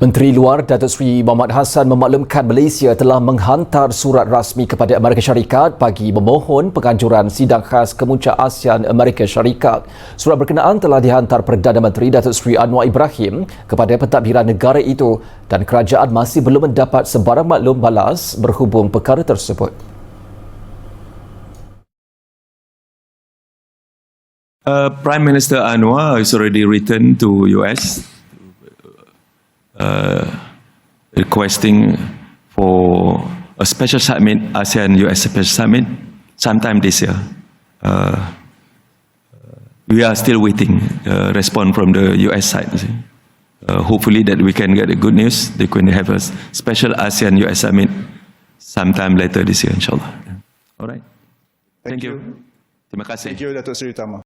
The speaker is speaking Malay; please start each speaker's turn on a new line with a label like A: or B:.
A: Menteri Luar Datuk Seri Muhammad Hassan memaklumkan Malaysia telah menghantar surat rasmi kepada Amerika Syarikat bagi memohon penganjuran sidang khas kemuncak ASEAN Amerika Syarikat. Surat berkenaan telah dihantar Perdana Menteri Datuk Seri Anwar Ibrahim kepada pentadbiran negara itu dan kerajaan masih belum mendapat sebarang maklum balas berhubung perkara tersebut.
B: Uh, Prime Minister Anwar has already written to US requesting for a special summit, ASEAN-US special summit, sometime this year. Uh, we are still waiting uh, response from the US side. Uh, hopefully that we can get the good news. They can have a special ASEAN-US summit sometime later this year, inshallah. All right. Thank, you. Terima kasih.
C: Thank you, Seri Utama.